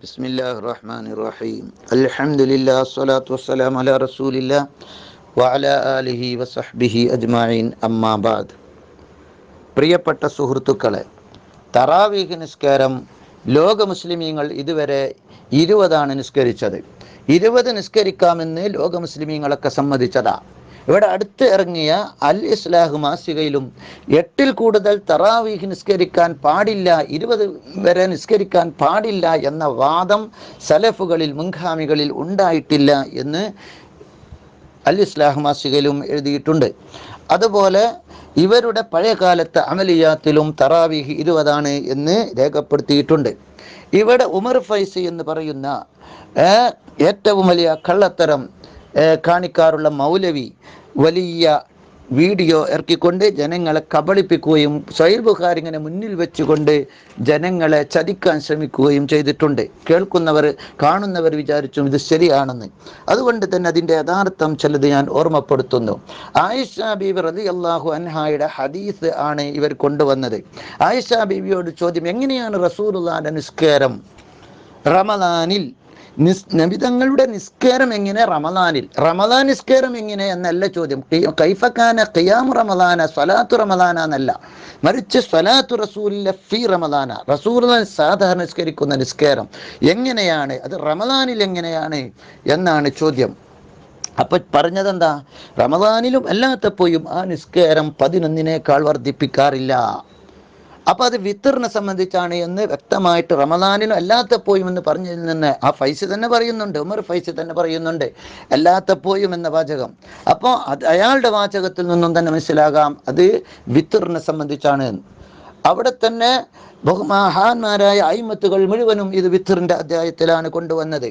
بسم الله الرحمن الرحيم الحمد لله الصلاة والسلام على رسول الله وعلى آله وصحبه أجمعين أما بعد പ്രിയപ്പെട്ട സുഹൃത്തുക്കളെ തറാവീഹ് നിസ്കാരം ലോക മുസ്ലിമീങ്ങൾ ഇതുവരെ ഇരുപതാണ് നിസ്കരിച്ചത് ഇരുപത് നിസ്കരിക്കാമെന്ന് ലോക മുസ്ലിമീങ്ങളൊക്കെ സമ്മതിച്ചതാ ഇവിടെ അടുത്ത് ഇറങ്ങിയ അൽ ഇസ്ലാഹ് മാസികയിലും എട്ടിൽ കൂടുതൽ തറാവീഹ് നിസ്കരിക്കാൻ പാടില്ല ഇരുപത് വരെ നിസ്കരിക്കാൻ പാടില്ല എന്ന വാദം സലഫുകളിൽ മുൻഗാമികളിൽ ഉണ്ടായിട്ടില്ല എന്ന് അൽ ഇസ്ലാഹ് മാസികയിലും എഴുതിയിട്ടുണ്ട്. അതുപോലെ ഇവരുടെ പഴയകാലത്തെ അമലിയാത്തിലും തറാവീഹ് ഇരുപതാണ് എന്ന് രേഖപ്പെടുത്തിയിട്ടുണ്ട്. ഇവിടെ ഉമർ ഫൈസി എന്ന് പറയുന്ന ഏറ്റവും വലിയ കള്ളത്തരം കാണിക്കാറുള്ള മൗലവി വലിയ വീഡിയോ ഇറക്കിക്കൊണ്ട് ജനങ്ങളെ കബളിപ്പിക്കുകയും സൈൽ ബുഖാർ ഇങ്ങനെ മുന്നിൽ വെച്ചുകൊണ്ട് ജനങ്ങളെ ചതിക്കാൻ ശ്രമിക്കുകയും ചെയ്തിട്ടുണ്ട്. കേൾക്കുന്നവർ കാണുന്നവർ വിചാരിച്ചും ഇത് ശരിയാണെന്ന്. അതുകൊണ്ട് തന്നെ അതിന്റെ യഥാർത്ഥം ചിലത് ഞാൻ ഓർമ്മപ്പെടുത്തുന്നു. ആയിഷ ബീബി റതി അള്ളാഹു അൻഹായുടെ ഹദീസ് ആണ് ഇവർ കൊണ്ടുവന്നത്. ആയിഷ ബീബിയോട് ചോദ്യം എങ്ങനെയാണ് റസൂലുള്ളാന്റെ നിസ്കാരം? റമദാനിൽ നിസ് നബിതങ്ങളുടെ നിസ്കാരം എങ്ങനെ റമദാനിൽ? റമദാൻ നിസ്കാരം എങ്ങനെ എന്നല്ല ചോദ്യം. കൈഫക്കാന ഖിയാം റമദാന സ്വലാത്തു റമദാന എന്നല്ല. മറിച്ച് സ്വലാത്തു റസൂലിലെ ഫി റമദാന. റസൂൽ സാധാരണ നിസ്കരിക്കുന്ന നിസ്കാരം എങ്ങനെയാണ്? അത് റമദാനിൽ എങ്ങനെയാണ് എന്നാണ് ചോദ്യം. അപ്പൊ പറഞ്ഞതെന്താ? റമദാനിലും അല്ലാത്തപ്പോഴും ആ നിസ്കാരം പതിനൊന്നിനേക്കാൾ വർദ്ധിപ്പിക്കാറില്ല. അപ്പൊ അത് വിത്തറിനെ സംബന്ധിച്ചാണ് എന്ന് വ്യക്തമായിട്ട് റമദാനിനും അല്ലാത്തപ്പോയും എന്ന് പറഞ്ഞതിൽ നിന്ന് ആ ഫൈസ് തന്നെ പറയുന്നുണ്ട് ഉമർ ഫൈസ് തന്നെ പറയുന്നുണ്ട് അല്ലാത്തപ്പോയും എന്ന വാചകം. അപ്പോൾ അത് അയാളുടെ വാചകത്തിൽ നിന്നും തന്നെ മനസ്സിലാകാം അത് വിത്തറിനെ സംബന്ധിച്ചാണ് അവിടെ തന്നെ ബഹുമഹാന്മാരായ അയിമത്തുകൾ മുഴുവനും ഇത് വിത്തറിന്റെ അധ്യായത്തിലാണ് കൊണ്ടുവന്നത്.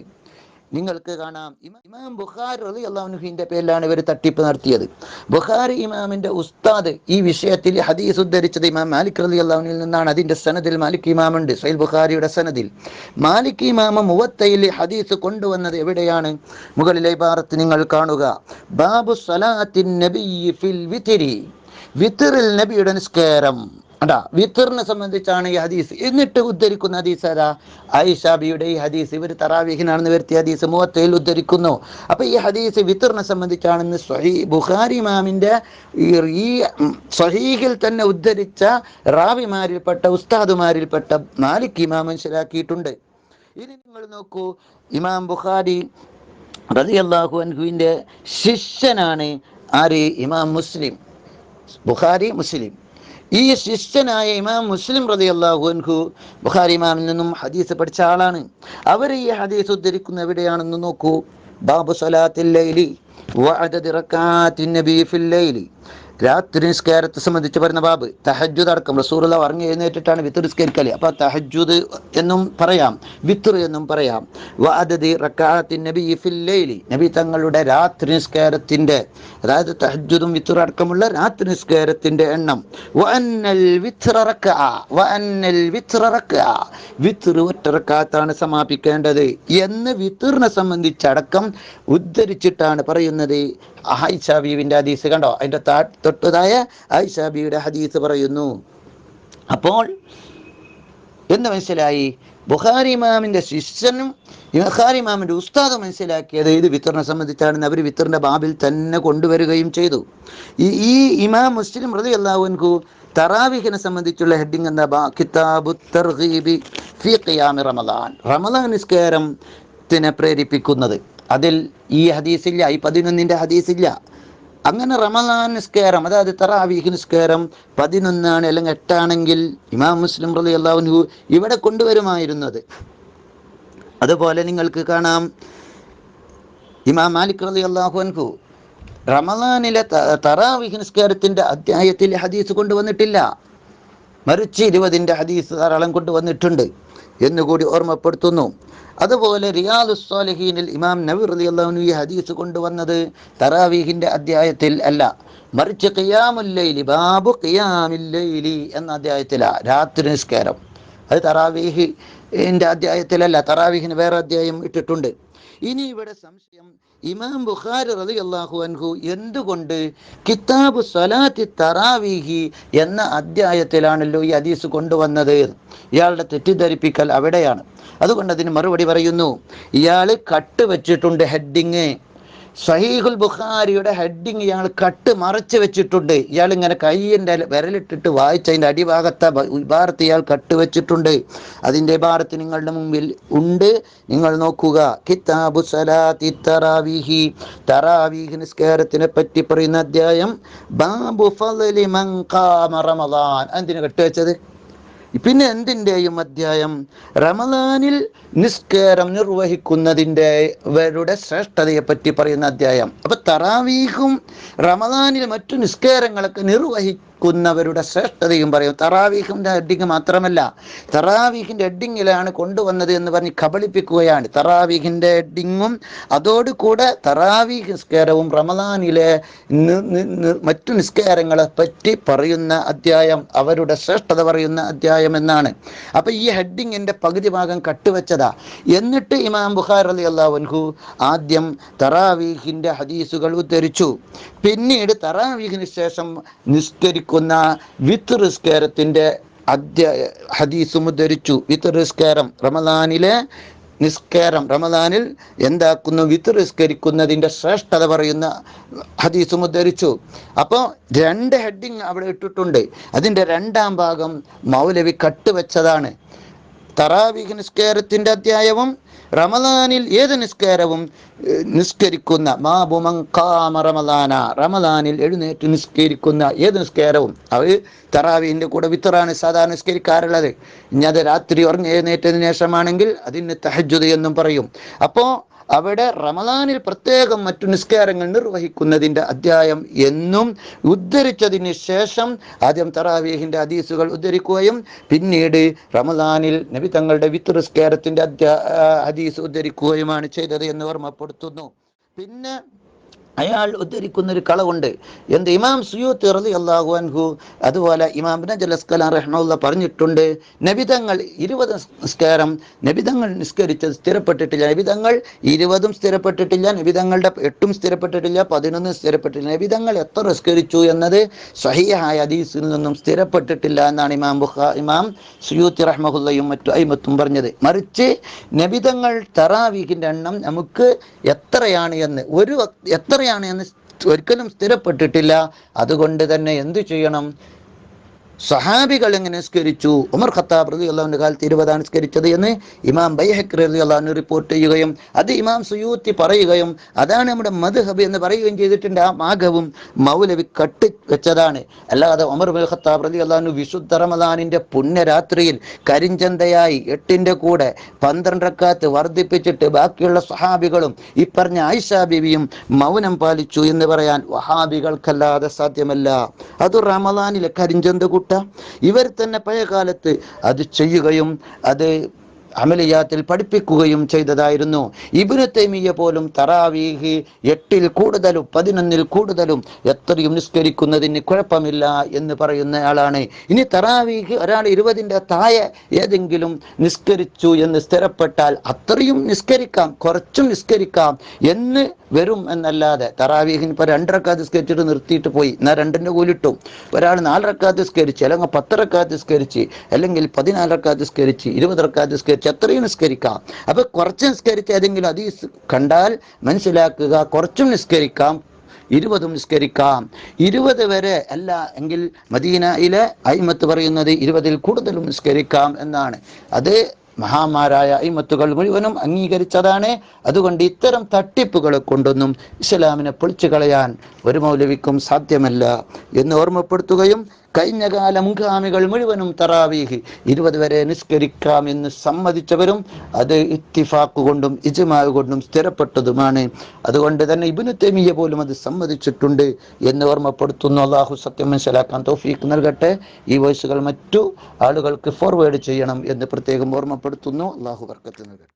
നിങ്ങൾക്ക് കാണാം. ഇമാം ബുഖാരി റളി അള്ളാഹുനുഹിന്റെ പേരിലാണ് ഇവർ തട്ടിപ്പ് നടത്തിയത്. ബുഖാരി ഇമാമിന്റെ ഉസ്താദ് ഈ വിഷയത്തിൽ ഹദീസ് ഉദ്ധരിച്ചത് ഇമാം മാലിക് റലി അള്ളാഹുനിൽ നിന്നാണ്. അതിന്റെ സനദിൽ മാലിക് ഇമാമുണ്ട് സൈൽ ബുഖാരിയുടെ സനദിൽ. മാലിക് ഇമാമ മുവത്തയിൽ ഹദീസ് കൊണ്ടുവന്നത് എവിടെയാണ്? മുകളിലെ ഭാരത്ത് നിങ്ങൾ കാണുക. ബാബു സലാത്തിൻ നബി ഫിൽ വിത്തിരി വിത്തിറിൽ നബിയുടെ നിസ്കാരം. അടാ വിത്തറിനെ സംബന്ധിച്ചാണ് ഈ ഹദീസ്. എന്നിട്ട് ഉദ്ധരിക്കുന്ന ഹദീസ് ആരാ ഐഷാബിയുടെ ഈ ഹദീസ്. ഇവർ തറാവിഹിനാണെന്ന് വരുത്തിയ ഹദീസ് മുവത്തയിൽ ഉദ്ധരിക്കുന്നു. അപ്പൊ ഈ ഹദീസ് വിത്തറിനെ സംബന്ധിച്ചാണെന്ന് സ്വഹീ ബുഖാരി ഇമാമിന്റെ ഈ സ്വഹീഹിൽ തന്നെ ഉദ്ധരിച്ച റാവിമാരിൽപ്പെട്ട ഉസ്താദുമാരിൽപ്പെട്ട മാലിക് ഇമാം മനസ്സിലാക്കിയിട്ടുണ്ട്. ഇനി നിങ്ങൾ നോക്കൂ ഇമാം ബുഖാരി റളിയല്ലാഹു അൻഹുവിന്റെ ശിഷ്യനാണ് ആര്? ഇമാം മുസ്ലിം. ബുഖാരി മുസ്ലിം. ഈ ശിഷ്യനായ ഇമാം മുസ്ലിം റതി അള്ളാഹുൻഹു ബുഖാരി ഇമാമിൽ നിന്നും ഹദീസ് പഠിച്ച ആളാണ്. അവർ ഈ ഹദീസ് ഉദ്ധരിക്കുന്ന എവിടെയാണെന്ന് നോക്കൂ. ബാബു സലാത്തിൽ ലൈലി വഅദദ് റക്അത്തിൻ നബി ഫിൽ ലൈലി. രാത്രി നിസ്കാരത്തെ സംബന്ധിച്ച് പറയുന്ന ബാബ് തഹജുദ് അടക്കം. റസൂറുള്ള ഉറങ്ങി എഴുന്നേറ്റിട്ടാണ് വിത്ത് നിസ്കരിക്കൽ. അപ്പൊ തഹജുദ് എന്നും പറയാം വിത്തർ എന്നും പറയാം. വാദതി റക്അത്തിൻ നബി ഫിൽ ലൈലി. നബി തങ്ങളുടെ രാത്രി നിസ്കാരത്തിന്റെ അതായത് തഹജ്ജുദും വിത്തർ അടക്കമുള്ള രാത്രി നിസ്കാരത്തിന്റെ എണ്ണം. വിത്തർ ഒറ്റ റക്അത്താണ് സമാപിക്കേണ്ടത്. എന്ന് വിത്തറിനെ സംബന്ധിച്ചടക്കം ഉദ്ധരിച്ചിട്ടാണ് പറയുന്നത്. ആയിഷ ബീവിന്റെ ഹദീസ് കണ്ടോ? അതിന്റെ താ തൊട്ടതായ ഐഷാബിയുടെ ഹദീസ് പറയുന്നു. അപ്പോൾ എന്ന് മനസ്സിലായി? ബുഹാരി ഇമാമിന്റെ ശിഷ്യനും ബുഹാരി ഇമാമിന്റെ ഉസ്താദ് മനസ്സിലാക്കിയത് ഇത് വിത്തറിനെ സംബന്ധിച്ചാണ് അവർ വിത്തറിന്റെ ബാബിൽ തന്നെ കൊണ്ടുവരികയും ചെയ്തു. ഈ ഈ ഇമാം മുസ്ലിം റതി അള്ളാഹുൻകു തറാവിഹിനെ സംബന്ധിച്ചുള്ള ഹെഡിങ് എന്താ? ബാ കിതാബു ഫി റമദാൻ. റമദാൻ നിസ്കാരത്തിനെ പ്രേരിപ്പിക്കുന്നത്. അതിൽ ഈ ഹദീസില്ല ഈ പതിനൊന്നിന്റെ ഹദീസില്ല. അങ്ങനെ റമദാൻ നിസ്കാരം അതായത് തറാവീഹ് നിസ്കാരം പതിനൊന്നാണ് അല്ലെങ്കിൽ എട്ടാണെങ്കിൽ ഇമാം മുസ്ലിം റലി അള്ളാഹുനു ഇവിടെ കൊണ്ടുവരുമായിരുന്നത്. അതുപോലെ നിങ്ങൾക്ക് കാണാം ഇമാം മാലിക് റലി അള്ളാഹുൻകു റമദാനിലെ തറാവീഹ് നിസ്കാരത്തിന്റെ അധ്യായത്തിൽ ഹദീസ് കൊണ്ടുവന്നിട്ടില്ല. മറിച്ച് ഇരുപതിന്റെ ഹദീസ് ധാരാളം കൊണ്ടുവന്നിട്ടുണ്ട് എന്നുകൂടി ഓർമ്മപ്പെടുത്തുന്നു. അതുപോലെ റിയാദു സ്വാലിഹീനിൽ ഇമാം നബി റലി അള്ളാഹുനു ഈ ഹദീസ് കൊണ്ടുവന്നത് തറാവീഹിന്റെ അധ്യായത്തിൽ അല്ല. മറിച്ച് ഖിയാമുല്ലൈലി ബാബു ഖിയാമില്ലൈലി എന്ന അധ്യായത്തിലാണ് രാത്രി നിസ്കാരം. അത് തറാവീഹ് എന്റെ അധ്യായത്തിലല്ല തറാവിഹിന് വേറെ അധ്യായം ഇട്ടിട്ടുണ്ട്. ഇനി ഇവിടെ സംശയം ഇമാം ബുഖാരി റതി അള്ളാഹു അൻഹു എന്തുകൊണ്ട് കിതാബ് സലാത്തി തറാവീഹി എന്ന അധ്യായത്തിലാണല്ലോ ഈ ഹദീസ് കൊണ്ടുവന്നത്? ഇയാളുടെ തെറ്റിദ്ധരിപ്പിക്കൽ അവിടെയാണ്. അതുകൊണ്ട് അതിന് മറുപടി പറയുന്നു ഇയാൾ കട്ട് വെച്ചിട്ടുണ്ട് ഹെഡിങ്. സഹീഹുൽ ബുഖാരിയുടെ ഹെഡിങ് ഇയാൾ കട്ട് മറച്ചു വെച്ചിട്ടുണ്ട്. ഇയാൾ ഇങ്ങനെ കൈയിന്റെ വിരലിട്ടിട്ട് വായിച്ചതിന്റെ അടിഭാഗത്തെ ഇബാറത്ത് ഇയാൾ കട്ട് വെച്ചിട്ടുണ്ട്. അതിന്റെ ഇബാറത്ത് നിങ്ങളുടെ മുമ്പിൽ ഉണ്ട്. നിങ്ങൾ നോക്കുക. കിതാബു സലാത്തി തറാവീഹി. തറാവിഹി നിസ്കാരത്തിനെ പറ്റി പറയുന്ന അധ്യായം. ബാബു ഫളലി മൻ ഖാമ റമളാൻ എന്തിനു കെട്ടുവെച്ചത് പിന്നെ എന്തിന്റെയും അധ്യായം? റമദാനിൽ നിസ്കാരം നിർവഹിക്കുന്നതിന്റെ വരുടെ ശ്രേഷ്ഠതയെ പറ്റി പറയുന്ന അധ്യായം. അപ്പൊ തറാവീഹും റമദാനിൽ മറ്റു നിസ്കാരങ്ങളൊക്കെ നിർവഹിക്കുന്നവരുടെ ശ്രേഷ്ഠതയും പറയും. തറാവീഹിന്റെ ഹെഡിങ് മാത്രമല്ല തറാവീഹിന്റെ ഹെഡിങ്ങിലാണ് കൊണ്ടുവന്നത് എന്ന് പറഞ്ഞ് കബളിപ്പിക്കുകയാണ്. തറാവീഹിന്റെ ഹെഡിങ്ങും അതോടുകൂടെ തറാവീഹ് നിസ്കാരവും റമദാനിലെ മറ്റു നിസ്കാരങ്ങളെ പറ്റി പറയുന്ന അധ്യായം അവരുടെ ശ്രേഷ്ഠത പറയുന്ന അധ്യായം എന്നാണ്. അപ്പൊ ഈ ഹെഡിങ്ങിന്റെ പകുതി ഭാഗം കട്ടുവെച്ചതാ. എന്നിട്ട് ഇമാം ബുഖാർ അലി അള്ളാഹുൻഹു ആദ്യം തറാവീഹിന്റെ ഹദീസുകൾ ഉദ്ധരിച്ചു. പിന്നീട് തറാവീഹിന് ശേഷം നിസ്കരിക്കുന്ന വിത്ത് നിസ്കാരത്തിന്റെ അധ്യായ ഹദീസും ഉദ്ധരിച്ചു വിത്ത് നിസ്കാരം റമദാനിലെ നിസ്കാരം റമദാനിൽ എന്താക്കുന്നു? വിത്ത് നിസ്കരിക്കുന്നതിന്റെ ശ്രേഷ്ഠത പറയുന്ന ഹദീസും ഉദ്ധരിച്ചു അപ്പോൾ രണ്ട് ഹെഡിങ് അവിടെ ഇട്ടിട്ടുണ്ട്. അതിന്റെ രണ്ടാം ഭാഗം മൗലവി കട്ടുവെച്ചതാണ് തറാവിഹ് നിസ്കാരത്തിന്റെ അധ്യായവും റമദാനിൽ ഏത് നിസ്കാരവും നിസ്കരിക്കുന്ന മാബുമൻ ഖാമ റമദാന റമദാനിൽ എഴുന്നേറ്റ് നിസ്കരിക്കുന്ന ഏത് നിസ്കാരവും അത് തറാവിന്റെ കൂടെ വിത്തറാണ് സാധാരണ നിസ്കരിക്കാറുള്ളത്. ഇനി അത് രാത്രി ഉറങ്ങി എഴുന്നേറ്റതിന് ശേഷമാണെങ്കിൽ അതിന് തഹജുദ് എന്നും പറയും. അപ്പോൾ അവിടെ റമദാനിൽ പ്രത്യേകം മറ്റു നിസ്കാരങ്ങൾ നിർവഹിക്കുന്നതിന്റെ അധ്യായം എന്നും ഉദ്ധരിച്ചതിന് ശേഷം ആദ്യം തറാവീഹിന്റെ ഹദീസുകൾ ഉദ്ധരിക്കുകയും പിന്നീട് റമദാനിൽ നബി തങ്ങളുടെ വിത്ത് നിസ്കാരത്തിന്റെ അധ്യാ ഹദീസ് ഉദ്ധരിക്കുകയുമാണ് ചെയ്തത് എന്ന് ഓർമ്മപ്പെടുത്തുന്നു. പിന്നെ അയാൾ ഉദ്ധരിക്കുന്ന ഒരു കളവുണ്ട്. എന്ത്? ഇമാം സുയൂത്ത് റലി അള്ളാഹു അൻഹു അതുപോലെ ഇമാം നജൽ അസ്കലാൻ റഹ്മുള്ള പറഞ്ഞിട്ടുണ്ട് നബിതങ്ങൾ ഇരുപത് നിസ്കാരം നബിതങ്ങൾ നിസ്കരിച്ചത് സ്ഥിരപ്പെട്ടിട്ടില്ല നബിതങ്ങൾ ഇരുപതും സ്ഥിരപ്പെട്ടിട്ടില്ല നബിതങ്ങളുടെ എട്ടും സ്ഥിരപ്പെട്ടിട്ടില്ല പതിനൊന്നും സ്ഥിരപ്പെട്ടിട്ടില്ല നബിതങ്ങൾ എത്ര നിസ്കരിച്ചു എന്നത് സഹിയായ ഹദീസിൽ നിന്നും സ്ഥിരപ്പെട്ടിട്ടില്ല എന്നാണ് ഇമാം ബുഖാ ഇമാം സുയൂത്തി റഹ്മുല്ലയും മറ്റു അയിമത്തും പറഞ്ഞത്. മറിച്ച് നബിതങ്ങൾ തറാവീഹിന്റെ എണ്ണം നമുക്ക് എത്രയാണ് എന്ന് ഒരു വക്- എത്രയാണ് എന്ന് ഒരിക്കലും സ്ഥിരപ്പെട്ടിട്ടില്ല. അതുകൊണ്ട് തന്നെ എന്തു ചെയ്യണം? സഹാബികൾ എങ്ങനെ നിസ്കരിച്ചു? ഉമർ ഖത്താബ് റതി അള്ളാഹുവിന്റെ കാലത്ത് ഇരുപതാണ് നിസ്കരിച്ചത് എന്ന് ഇമാം ബൈഹക് റതി അള്ളാഹുന് റിപ്പോർട്ട് ചെയ്യുകയും അത് ഇമാം സുയൂത്തി പറയുകയും അതാണ് നമ്മുടെ മദ്ഹബ് എന്ന് പറയുകയും ചെയ്തിട്ടുണ്ട്. ആ മാഘവും മൗലവി കട്ട് വെച്ചതാണ്. അല്ലാതെ ഉമർ ബൈ ഖത്താബ് റതി അള്ളാഹുന് വിശുദ്ധ റമദാനിന്റെ പുണ്യരാത്രിയിൽ കരിഞ്ചന്തയായി എട്ടിന്റെ കൂടെ പന്ത്രണ്ടക്കാത്ത് വർദ്ധിപ്പിച്ചിട്ട് ബാക്കിയുള്ള സഹാബികളും ഈ പറഞ്ഞ ആയിഷ ബിവിയും മൗനം പാലിച്ചു എന്ന് പറയാൻ വഹാബികൾക്കല്ലാതെ സാധ്യമല്ല. അത് റമദാനിലെ കരിഞ്ചന്ത കൂട്ട ഇവർ തന്നെ പഴയ കാലത്ത് അത് ചെയ്യുകയും അത് അമലിയാത്തിൽ പഠിപ്പിക്കുകയും ചെയ്തതായിരുന്നു. ഇബിന് തൈമിയ പോലും തറാവീഹ് എട്ടിൽ കൂടുതലും പതിനൊന്നിൽ കൂടുതലും എത്രയും നിസ്കരിക്കുന്നതിന് കുഴപ്പമില്ല എന്ന് പറയുന്ന ആളാണ്. ഇനി തറാവീഹ് ഒരാൾ ഇരുപതിന്റെ താഴെ ഏതെങ്കിലും നിസ്കരിച്ചു എന്ന് സ്ഥിരപ്പെട്ടാൽ അത്രയും നിസ്കരിക്കാം കുറച്ചും നിസ്കരിക്കാം എന്ന് വരും എന്നല്ലാതെ. തറാവീഹിന് ഇപ്പോൾ രണ്ടരക്കാത്ത് സ്കരിച്ചിട്ട് നിർത്തിയിട്ട് പോയി. എന്നാൽ രണ്ടിന്റെ കൂലിട്ടും. ഒരാൾ നാലരക്കാത്ത് സ്കരിച്ച് അല്ലെങ്കിൽ പത്തരക്കാത്ത് സ്കരിച്ച് അല്ലെങ്കിൽ പതിനാലരക്കാത്ത് സ്കരിച്ച് ഇരുപതരക്കാത്ത് സ്കരിച്ച് അത്രയും നിസ്കരിക്കാം. അപ്പൊ കുറച്ച് നിസ്കരിച്ച് ഏതെങ്കിലും അതീസ് കണ്ടാൽ മനസ്സിലാക്കുക കുറച്ചും നിസ്കരിക്കാം ഇരുപതും നിസ്കരിക്കാം. ഇരുപത് വരെ അല്ല എങ്കിൽ മദീനയിലെ അയിമത്ത് പറയുന്നത് ഇരുപതിൽ കൂടുതലും നിസ്കരിക്കാം എന്നാണ്. അത് മഹാമാരായ അയിമത്തുകൾ മുഴുവനും അംഗീകരിച്ചതാണ്. അതുകൊണ്ട് ഇത്തരം തട്ടിപ്പുകളെ കൊണ്ടൊന്നും ഇസ്ലാമിനെ പൊളിച്ചു കളയാൻ ഒരു മൗലവിക്കും സാധ്യമല്ല എന്ന് ഓർമ്മപ്പെടുത്തുകയും കഴിഞ്ഞ കാല മുൻഗാമികൾ മുഴുവനും തറാവീഹ്. ഇരുപത് വരെ നിസ്കരിക്കാം എന്ന് സമ്മതിച്ചവരും അത് ഇത്തിഫാക്ക് കൊണ്ടും ഇജുമാവ് കൊണ്ടും സ്ഥിരപ്പെട്ടതുമാണ്. അതുകൊണ്ട് തന്നെ ഇബിനു തെമിയ പോലും അത് സമ്മതിച്ചിട്ടുണ്ട് എന്ന് ഓർമ്മപ്പെടുത്തുന്നു. അള്ളാഹു സത്യം മനസ്സിലാക്കാൻ തോഫീക്ക് നൽകട്ടെ. ഈ വോയിസുകൾ മറ്റു ആളുകൾക്ക് ഫോർവേഡ് ചെയ്യണം എന്ന് പ്രത്യേകം ഓർമ്മപ്പെടുത്തുന്നു. അള്ളാഹു വർക്കത്ത് നൽകട്ടെ.